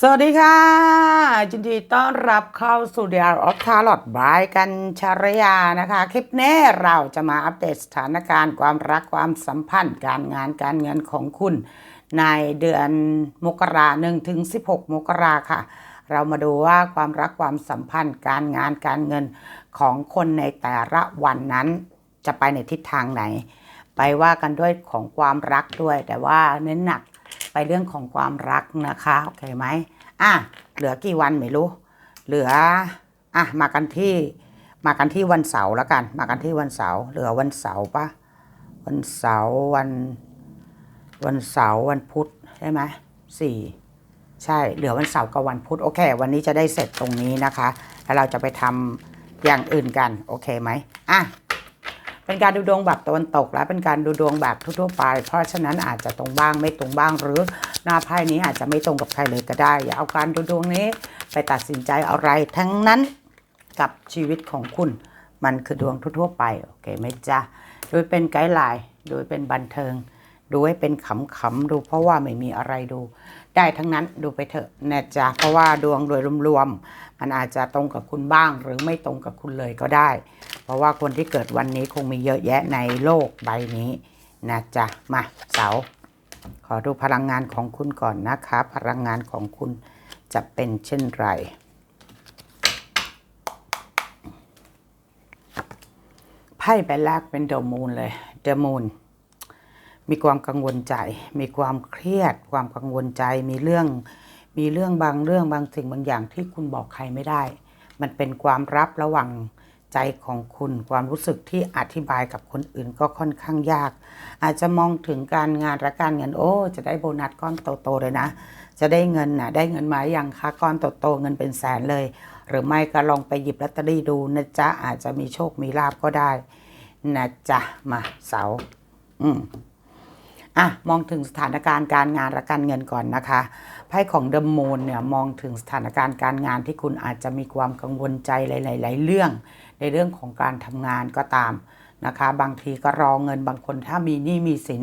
สวัสดีค่ะยินดีต้อนรับเข้าสู่ The Art of Tarot by กันชารยานะคะ คลิปนี้เราจะมาอัปเดตสถานการณ์ความรักความสัมพันธ์ การงานการเงินของคุณ ในเดือนมกราหนึ่งถึง16มกราค่ะ เรามาดูว่าความรักความสัมพันธ์ การงานการเงินของคนในแต่ละวันนั้นจะไปในทิศทางไหน ไปว่ากันด้วยของความรักด้วย แต่ว่าเน้นหนัก ไปเรื่องของความรักนะคะโอเคไหมอะเหลือกี่วันไม่รู้ เหลืออะมากันที่มากันที่วันเสาร์แล้วกัน มากันที่วันเสาร์เหลือวันเสาร์ปะวันเสาร์วัน วันเสาร์วันพุธใช่ไหมสี่ใช่เหลือวันเสาร์กับวันพุธโอเค วันนี้จะได้เสร็จตรงนี้นะคะ แล้วเราจะไปทำอย่างอื่นกัน โอเคไหมอะ เป็นการดูดวงแบบตะวันตกและเป็นการดูดวงแบบทั่วๆไป เพราะฉะนั้นอาจจะตรงบ้างไม่ตรงบ้าง หรือหน้าไพ่นี้อาจจะไม่ตรงกับใครเลยก็ได้ อย่าเอาการดูดวงนี้ไปตัดสินใจอะไรทั้งนั้นกับชีวิตของคุณ มันคือดวงทั่วๆไปโอเคไหมจ๊ะโดยเป็นไกด์ไลน์โดยเป็นบันเทิงดูให้เป็นขำๆดูเพราะว่าไม่มีอะไรดู ได้ทั้งนั้นดูไปเถอะนะจ๊ะเพราะว่าดวงโดยรวมๆมันอาจจะตรงกับคุณบ้างหรือไม่ตรงกับคุณเลยก็ได้ เพราะว่าคนที่เกิดวันนี้คงมีเยอะแยะในโลกใบนี้นะจ๊ะมาเสาขอดูพลังงานของคุณก่อนนะคะ พลังงานของคุณจะเป็นเช่นไร ไพ่ใบแรกเป็นเดอะมูนเลยเดอะมูนมีความกังวลใจ มีความเครียด ความกังวลใจ มีเรื่อง มีเรื่องบางเรื่องบางสิ่งบางอย่างที่คุณบอกใครไม่ได้ มันเป็นความลับระหว่าง ใจของคุณ ความรู้สึกที่อธิบายกับคนอื่นก็ค่อนข้างยาก อาจจะมองถึงการงานและการเงินโอ้ จะได้โบนัสก้อนโตๆเลยนะ จะได้เงินนะได้เงินมาอย่างคะก้อนโตๆเงินเป็นแสนเลย หรือไม่ก็ลองไปหยิบลอตเตอรี่ดูนะจ๊ะอาจจะมีโชคมีลาบก็ได้ นะจ๊ะมาเสาอืม อะมองถึงสถานการณ์การงานและการเงินก่อนนะคะไพ่ของเดมมูนเนี่ยมองถึงสถานการณ์การงานที่คุณอาจจะมีความกังวลใจหลาย ๆ เรื่อง ในเรื่องของการทำงานก็ตามนะคะ บางทีก็รอเงินบางคนถ้ามีหนี้มีสิน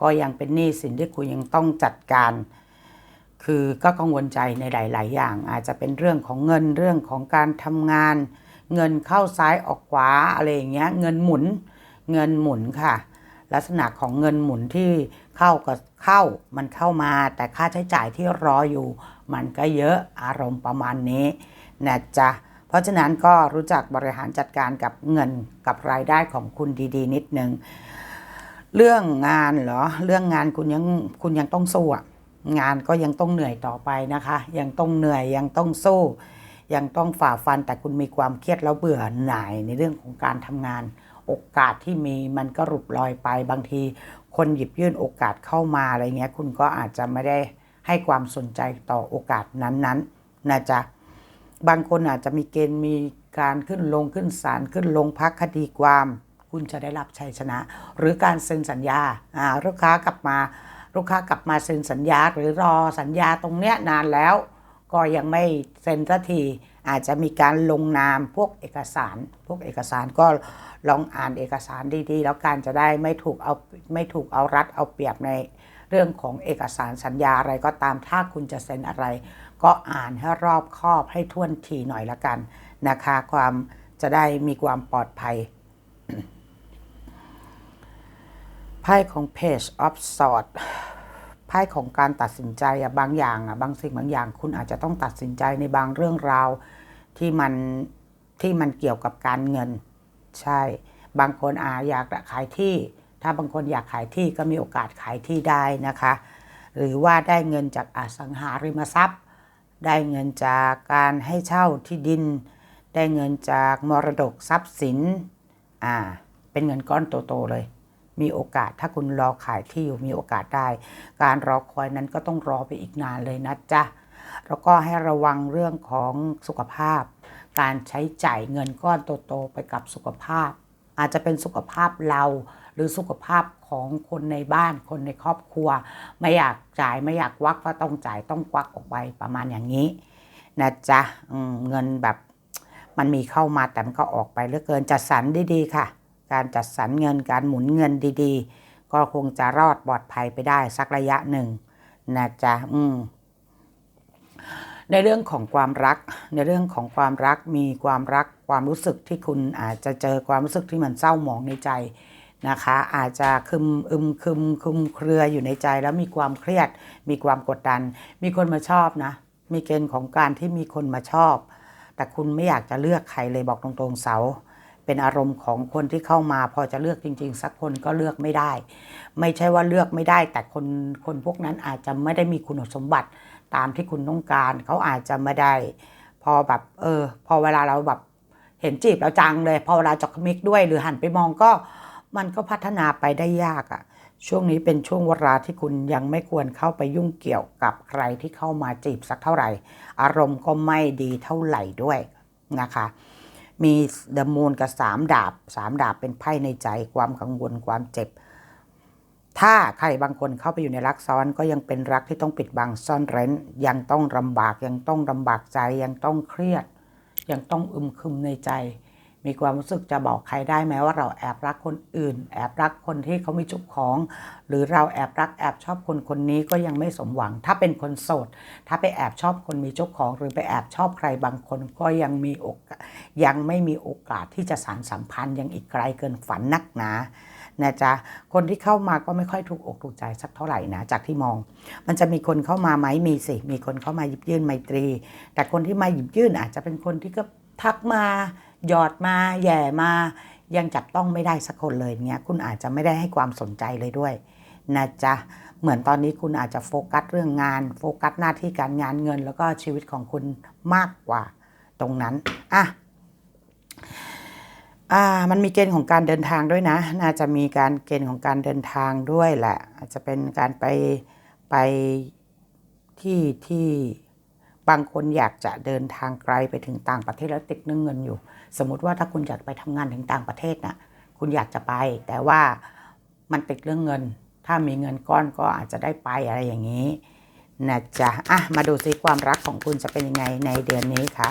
ก็ยังเป็นหนี้สินที่คุณยังต้องจัดการ คือก็กังวลใจในหลาย ๆ อย่าง อาจจะเป็นเรื่องของเงินเรื่องของการทำงาน เงินเข้าซ้ายออกขวาอะไรอย่างเงี้ยเงินหมุนเงินหมุนค่ะ ลักษณะของเงินหมุนที่เข้าก็เข้ามันเข้ามาแต่ค่าใช้จ่ายที่รออยู่ มันก็เยอะอารมณ์ประมาณนี้นะจ๊ะเพราะฉะนั้นก็รู้จักบริหารจัดการกับเงินกับรายได้ของคุณดีๆ นิดนึงเรื่องงานเหรอเรื่องงานคุณยังคุณยังต้องสู้อะงานก็ยังต้องเหนื่อยต่อไปนะคะ ยังต้องเหนื่อยยังต้องสู้ ยังต้องฝ่าฟันแต่คุณมีความเครียดแล้วเบื่อหน่ายในเรื่องของการทำงาน โอกาสที่มีมันก็หลุดลอยไปบางที คนหยิบยื่นโอกาสเข้ามาอะไรเงี้ย คุณก็อาจจะไม่ได้ให้ความสนใจต่อโอกาสนั้นๆนะจ๊ะบางคนอาจจะมีเกณฑ์มีการขึ้นลงขึ้นศาลขึ้นลงพักคดีความ คุณจะได้รับชัยชนะ หรือการเซ็นสัญญาอ่าลูกค้ากลับมาลูกค้ากลับมาเซ็นสัญญา หรือรอสัญญาตรงเนี้ยนานแล้ว ก็ยังไม่เซ็นสักที อาจจะมีการลงนามพวกเอกสาร พวกเอกสารก็ลองอ่านเอกสารดีๆ แล้วการจะได้ไม่ถูกเอาไม่ถูกเอารัดเอาเปรียบในเรื่องของเอกสารสัญญาอะไรก็ตามถ้าคุณจะเซ็นอะไร ก็อ่านให้รอบคอบให้ท่วนทีหน่อยละกันนะคะ ความจะได้มีความปลอดภัยไพ่ของ Page of Swords ไพ่ของการตัดสินใจอะบางอย่างอะบางสิ่งบางอย่าง คุณอาจจะต้องตัดสินใจในบางเรื่องราว ที่มันที่มันเกี่ยวกับการเงิน ใช่ บางคนอาอยากขายที่ ถ้าบางคนอยากขายที่ก็มีโอกาสขายที่ได้นะคะ หรือว่าได้เงินจากอสังหาริมทรัพย์ ได้เงินจากการให้เช่าที่ดิน ได้เงินจากมรดกทรัพย์สินอ่าเป็นเงินก้อนโตๆเลยมีโอกาสถ้าคุณรอขายที่อยู่มีโอกาสได้ การรอคอยนั้นก็ต้องรอไปอีกนานเลยนะจ๊ะ แล้วก็ให้ระวังเรื่องของสุขภาพ การใช้จ่ายเงินก้อนโตๆไปกับสุขภาพ อาจจะเป็นสุขภาพเรา หรือสุขภาพของคนในบ้านคนในครอบครัว ไม่อยากจ่ายไม่อยากวักก็ต้องจ่ายต้องควักออกไปประมาณอย่างนี้นะจ๊ะเงินแบบมันมีเข้ามาแต่มันก็ออกไปเหลือเกินจัดสรรดีๆค่ะ การจัดสรรเงินการหมุนเงินดีๆ ก็คงจะรอดปลอดภัยไปได้สักระยะหนึ่งนะจ๊ะอืม ในเรื่องของความรัก ในเรื่องของความรักมีความรักความรู้สึกที่คุณอาจจะเจอความรู้สึกที่มันเศร้าหมองในใจนะคะ อาจจะคึมอึมคึมคึมเครืออยู่ในใจแล้วมีความเครียด มีความกดดัน มีคนมาชอบนะ มีเกณฑ์ของการที่มีคนมาชอบ แต่คุณไม่อยากจะเลือกใครเลยบอกตรงๆเสาเป็นอารมณ์ของคนที่เข้ามาพอจะเลือกจริง ๆ สักคนก็เลือกไม่ได้ ไม่ใช่ว่าเลือกไม่ได้ แต่คนคนพวกนั้นอาจจะไม่ได้มีคุณสมบัติ ตามที่คุณต้องการ เขาอาจจะไม่ได้ พอแบบเออ พอเวลาเราแบบเห็นจีบแล้วจังเลย พอเวลาจอกมิกด้วย หรือหันไปมองก็มันก็พัฒนาไปได้ยากอะ่ะ ช่วงนี้เป็นช่วงเวลาที่คุณยังไม่ควรเข้าไปยุ่งเกี่ยวกับใครที่เข้ามาจีบสักเท่าไหร่ อารมณ์ก็ไม่ดีเท่าไหร่ด้วยนะคะมีเดมูนกับสามดาบสามดาบเป็นไพ่ในใจความกังวลความเจ็บ ถ้าใครบางคนเข้าไปอยู่ในรักซ้อนก็ยังเป็นรักที่ต้องปิดบังซ่อนเร้น ยังต้องลำบากยังต้องลำบากใจยังต้องเครียด ยังต้องอึมครึมในใจ มีความรู้สึกจะบอกใครได้ไหมว่าเราแอบรักคนอื่น แอบรักคนที่เขามีจุกของ หรือเราแอบรักแอบชอบคนคนนี้ก็ยังไม่สมหวัง ถ้าเป็นคนโสด ถ้าไปแอบชอบคนมีเจ้าของ หรือไปแอบชอบใครบางคนก็ยังมีโอกาสยังไม่มีโอกาสที่จะสานสัมพันธ์ยังอีกไกลเกินฝันนักหนา นะจ๊ะคนที่เข้ามาก็ไม่ค่อยถูกอกถูกใจสักเท่าไหร่นะจากที่มอง มันจะมีคนเข้ามาไหมมีสิ มีคนเข้ามาหยิบยื่นไมตรี แต่คนที่มาหยิบยื่นอาจจะเป็นคนที่ก็ทักมาหยอดมาแย่มายังจับต้องไม่ได้สักคนเลยเนี้ยคุณอาจจะไม่ได้ให้ความสนใจเลยด้วยนะจ๊ะเหมือนตอนนี้คุณอาจจะโฟกัสเรื่องงาน โฟกัสหน้าที่การงานเงิน แล้วก็ชีวิตของคุณมากกว่า ตรงนั้นอะ อ่ามันมีเกณฑ์ของการเดินทางด้วยนะ น่าจะมีการเกณฑ์ของการเดินทางด้วยแหละ อาจจะเป็นการไปไปที่ที่บางคนอยากจะเดินทางไกลไปถึงต่างประเทศแล้วติดเรื่องเงินอยู่ สมมติว่าถ้าคุณอยากไปทำงานถึงต่างประเทศนะ่ะคุณอยากจะไป แต่ว่ามันติดเรื่องเงิน ถ้ามีเงินก้อนก็อาจจะได้ไปอะไรอย่างนี้นะจ๊ะอะมาดูซิความรักของคุณจะเป็นยังไงในเดือนนี้คะ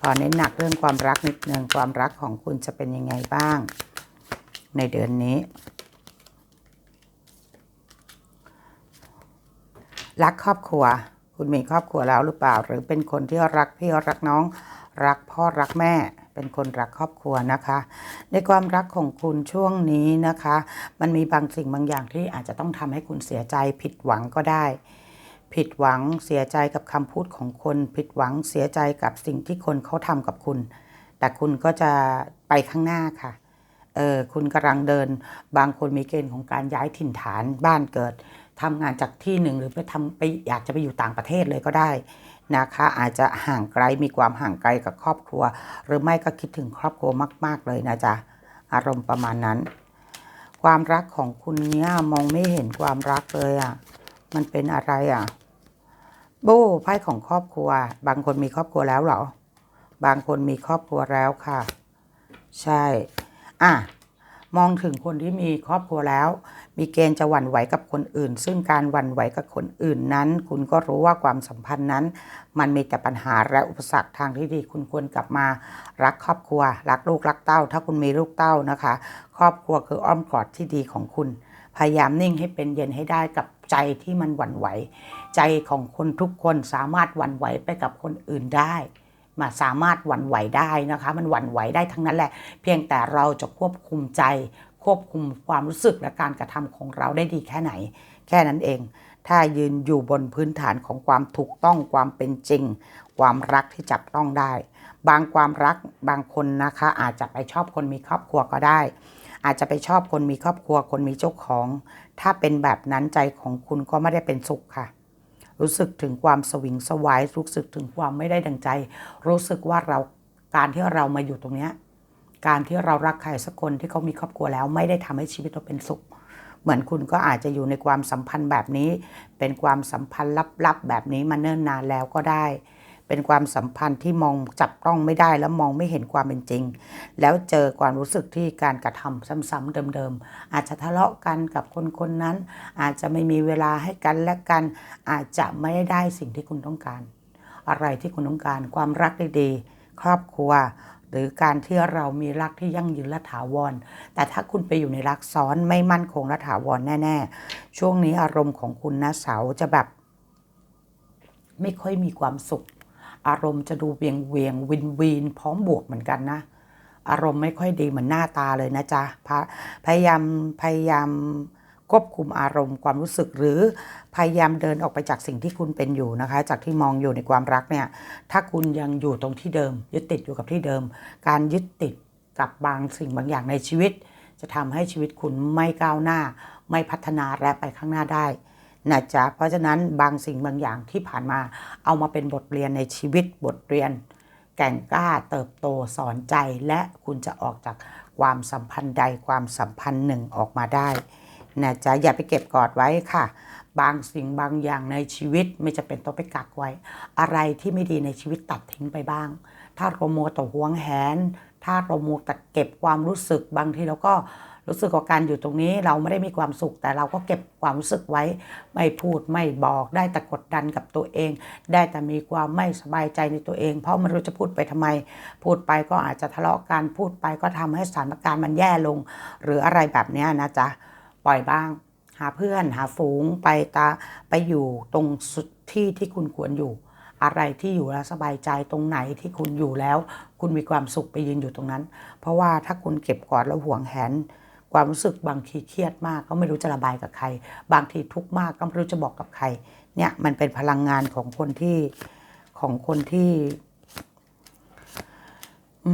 ขอเน้นหนักเรื่องความรักนิดนึงความรักของคุณจะเป็นยังไงบ้าง ในเดือนนี้ รักครอบครัว คุณมีครอบครัวแล้วหรือเปล่า หรือเป็นคนที่รักพี่รักน้อง รักพ่อรักแม่ เป็นคนรักครอบครัวนะคะ ในความรักของคุณช่วงนี้นะคะ มันมีบางสิ่งบางอย่างที่อาจจะต้องทำให้คุณเสียใจผิดหวังก็ได้ ผิดหวังเสียใจกับคำพูดของคน ผิดหวังเสียใจกับสิ่งที่คนเขาทำกับคุณ แต่คุณก็จะไปข้างหน้าค่ะเออคุณกำลังเดิน บางคนมีเกณฑ์ของการย้ายถิ่นฐานบ้านเกิดทำงานจากที่หนึ่งหรือไปทำไปอยากจะไปอยู่ต่างประเทศเลยก็ได้นะคะ อาจจะห่างไกลมีความห่างไกลกับครอบครัว หรือไม่ก็คิดถึงครอบครัวมาก ๆ เลยนะจ๊ะอารมณ์ประมาณนั้น ความรักของคุณเนี่ยมองไม่เห็นความรักเลยอะ่ะมันเป็นอะไรอะ บ้ไพ่ของครอบครัว บางคนมีครอบครัวแล้วเหรอ บางคนมีครอบครัวแล้วค่ะ ใช่ อะ มองถึงคนที่มีครอบครัวแล้ว มีเกณฑ์จะหวั่นไหวกับคนอื่น ซึ่งการหวั่นไหวกับคนอื่นนั้น คุณก็รู้ว่าความสัมพันธ์นั้น มันมีแต่ปัญหาและอุปสรรคทางที่ดี คุณควรกลับมารักครอบครัว รักลูกรักเต้า ถ้าคุณมีลูกเต้านะคะ ครอบครัวคืออ้อมกอดที่ดีของคุณ พยายามนิ่งให้เป็นเย็นให้ได้กับใจที่มันหวั่นไหว ใจของคนทุกคนสามารถหวั่นไหวไปกับคนอื่นได้มาสามารถหวั่นไหวได้นะคะ มันหวั่นไหวได้ทั้งนั้นแหละ เพียงแต่เราจะควบคุมใจ ควบคุมความรู้สึกและการกระทำของเราได้ดีแค่ไหน แค่นั้นเอง ถ้ายืนอยู่บนพื้นฐานของความถูกต้องความเป็นจริง ความรักที่จับต้องได้ บางความรักบางคนนะคะ อาจจะไปชอบคนมีครอบครัวก็ได้ อาจจะไปชอบคนมีครอบครัวคนมีเจ้าของ ถ้าเป็นแบบนั้นใจของคุณก็ไม่ได้เป็นสุขค่ะ รู้สึกถึงความสวิงสวายรู้สึกถึงความไม่ได้ดังใจ รู้สึกว่าเราการที่เรามาอยู่ตรงนี้การที่เรารักใครสักคนที่เขามีครอบครัวแล้ว ไม่ได้ทำให้ชีวิตเราเป็นสุข เหมือนคุณก็อาจจะอยู่ในความสัมพันธ์แบบนี้ เป็นความสัมพันธ์ลับๆแบบนี้มาเนิ่นนานแล้วก็ได้ เป็นความสัมพันธ์ที่มองจับต้องไม่ได้แล้วมองไม่เห็นความเป็นจริง แล้วเจอความรู้สึกที่การกระทำซ้ำๆเดิมๆ อาจจะทะเลาะกันกับคนคนนั้น อาจจะไม่มีเวลาให้กันและกัน อาจจะไม่ได้ได้สิ่งที่คุณต้องการ อะไรที่คุณต้องการความรักดีๆ ครอบครัว หรือการที่เรามีรักที่ยั่งยืนและถาวร แต่ถ้าคุณไปอยู่ในรักซ้อนไม่มั่นคงและถาวรแน่ ๆ ช่วงนี้อารมณ์ของคุณนะเสาจะแบบไม่ค่อยมีความสุข อารมณ์จะดูเวียงเวียงวินวีนพร้อมบวกเหมือนกันนะ อารมณ์ไม่ค่อยดีเหมือนหน้าตาเลยนะจ๊ะพพยายามพยายามควบคุมอารมณ์ความรู้สึกหรือพยายามเดินออกไปจากสิ่งที่คุณเป็นอยู่นะคะ จากที่มองอยู่ในความรักเนี่ยถ้าคุณยังอยู่ตรงที่เดิม ยึดติดอยู่กับที่เดิม การยึดติดกับบางสิ่งบางอย่างในชีวิต จะทำให้ชีวิตคุณไม่ก้าวหน้า ไม่พัฒนาและไปข้างหน้าได้ นะจ๊ะเพราะฉะนั้นบางสิ่งบางอย่างที่ผ่านมาเอามาเป็นบทเรียนในชีวิตบทเรียน แก่งกล้าเติบโตสอนใจและคุณจะออกจากความสัมพันธ์ใดความสัมพันธ์หนึ่งออกมาได้นะจ๊ะอย่าไปเก็บกอดไว้ค่ะ บางสิ่งบางอย่างในชีวิตไม่จะเป็นต้องไปกักไว้ อะไรที่ไม่ดีในชีวิตตัดทิ้งไปบ้าง ถ้าเราโมแต่หวงแหน ถ้าเราโมแต่เก็บความรู้สึกบางทีเราก็ รู้สึกกับการอยู่ตรงนี้เราไม่ได้มีความสุข แต่เราก็เก็บความรู้สึกไว้ ไม่พูดไม่บอกได้แต่กดดันกับตัวเอง ได้แต่มีความไม่สบายใจในตัวเอง เพราะไม่รู้จะพูดไปทำไม พูดไปก็อาจจะทะเลาะกันพูดไปก็ทำให้สถานการณ์มันแย่ลง หรืออะไรแบบนี้นะจ๊ะปล่อยบ้าง หาเพื่อนหาฝูงไปตาไปอยู่ตรงที่ที่คุณควรอยู่อะไรที่อยู่แล้วสบายใจตรงไหนที่คุณอยู่แล้ว คุณมีความสุขไปยืนอยู่ตรงนั้น เพราะว่าถ้าคุณเก็บกอดแล้วห่วงแหน ความรู้สึกบางทีเครียดมากก็ไม่รู้จะระบายกับใคร บางทีทุกข์มากก็ไม่รู้จะบอกกับใคร เนี่ยมันเป็นพลังงานของคนที่ของคนที่อ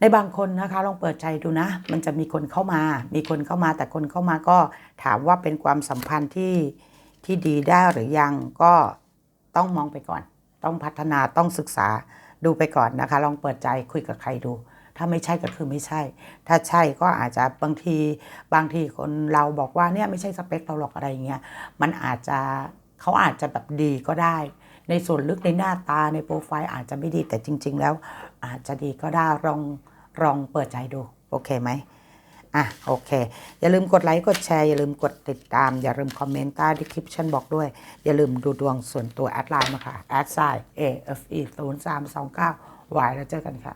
ในบางคนนะคะลองเปิดใจดูนะ มันจะมีคนเข้ามา มีคนเข้ามา แต่คนเข้ามาก็ถามว่าเป็นความสัมพันธ์ที่ที่ดีได้หรือยังก็ต้องมองไปก่อน ต้องพัฒนาต้องศึกษาดูไปก่อนนะคะ ลองเปิดใจคุยกับใครดู ถ้าไม่ใช่ก็คือไม่ใช่ ถ้าใช่ก็อาจจะบางทีบางทีคนเราบอกว่าเนี่ยไม่ใช่สเปคเราหรอกอะไรอย่างเงี้ยมันอาจจะเขาอาจจะแบบดีก็ได้ ในส่วนลึกในหน้าตาในโปรไฟล์อาจจะไม่ดีแต่จริง ๆ แล้ว อาจจะดีก็ได้ลองลองเปิดใจดูโอเคไหมอะโอเค อย่าลืมกดไลค์กดแชร์ อย่าลืมกดติดตาม อย่าลืมคอมเมนต์ใต้ดีคลิปชันบอกด้วย อย่าลืมดูดวงส่วนตัวแอดไลน์มาค่ะแอดไซน์ A F E 0 3 2 9 Y แล้วเจอกันค่ะ